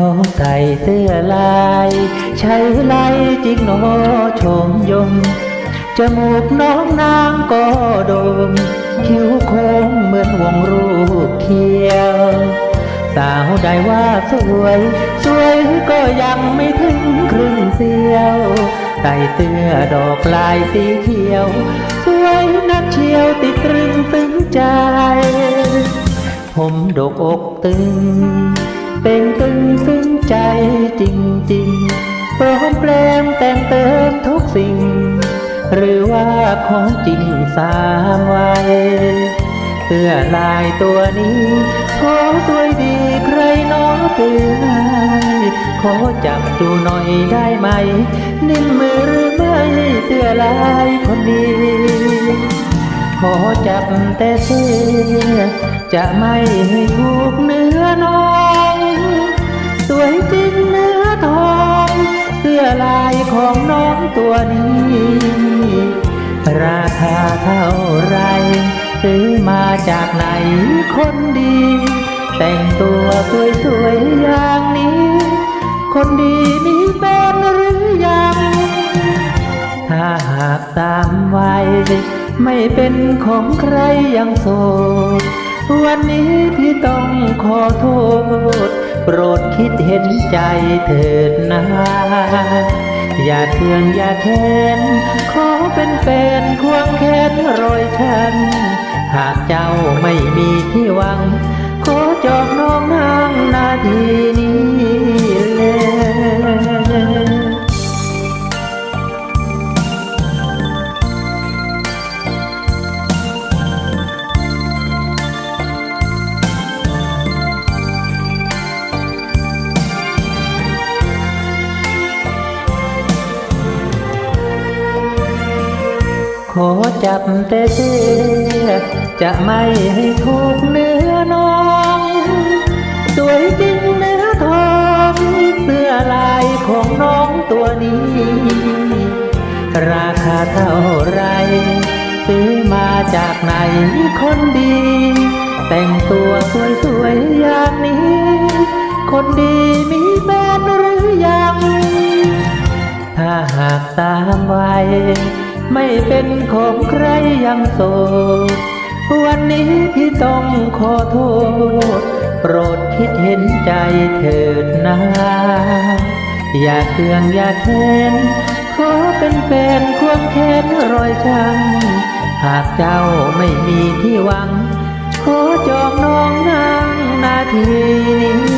น้องใส่เสื้อลาย ใช้ลายจิกโนชมยม จมูกน้องนางก็โดม คิ้วโค้งเหมือนวงรูปเขียวสาวใดว่าสวย สวยก็ยังไม่ถึงครึ่งเสียวใส่เสื้อดอกลายสีเขียว สวยนักเชียวติดตรึงตึงใจ ผมดกอกตึง เป็นตึงซึ้งใจจริงๆพร้อมแปลงแต่งเติมทุกสิ่ง หรือว่าของจริงสามวัยเสื้อลายตัวนี้ขอสวยดีใครน้อเตือนขอจับดูหน่อยได้ไหม นิ่มมือหรือไม่เสื้อลายคนดีขอจับแต่เสื้อจะไม่ให้ถูกเนื้อน้อง วยจริงเนื้อทองเสื้อลายของน้องตัวนี้ ราคาเท่าไรซื้อมาจากไหนคนดี แต่งตัวสวยๆอย่างนี้ คนดีมีแฟนหรือยัง ถ้าหากตามวัยไม่เป็นของใครยังโสดวันนี้พี่ต้องขอโทษ โปรดคิดเห็นใจเถิดนะ อย่าเทืองอย่าเทนขอเป็นแฟนควงแขนรอยฉัน หากเจ้าไม่มีที่หวัง ขอจองน้องนางนาที ขอจับแต่เสื้อจะไม่ให้ถูกเนื้อน้อง สวยจริงเนื้อทองเสื้อลายของน้องตัวนี้ ราคาเท่าไรซื้อมาจากไหนคนดี แต่งตัวสวยๆอย่างนี้ คนดีมีแฟนหรือยัง ถ้าหากตามวัย ไม่เป็นของใครยังโสด วันนี้พี่ต้องขอโทษ โปรดคิดเห็นใจเถิดนะ อย่าเคืองอย่าแค้น ขอเป็นแฟนควงแขนรอยช้ำหากเจ้าไม่มีที่หวัง ขอจองน้องนางนาทีนี้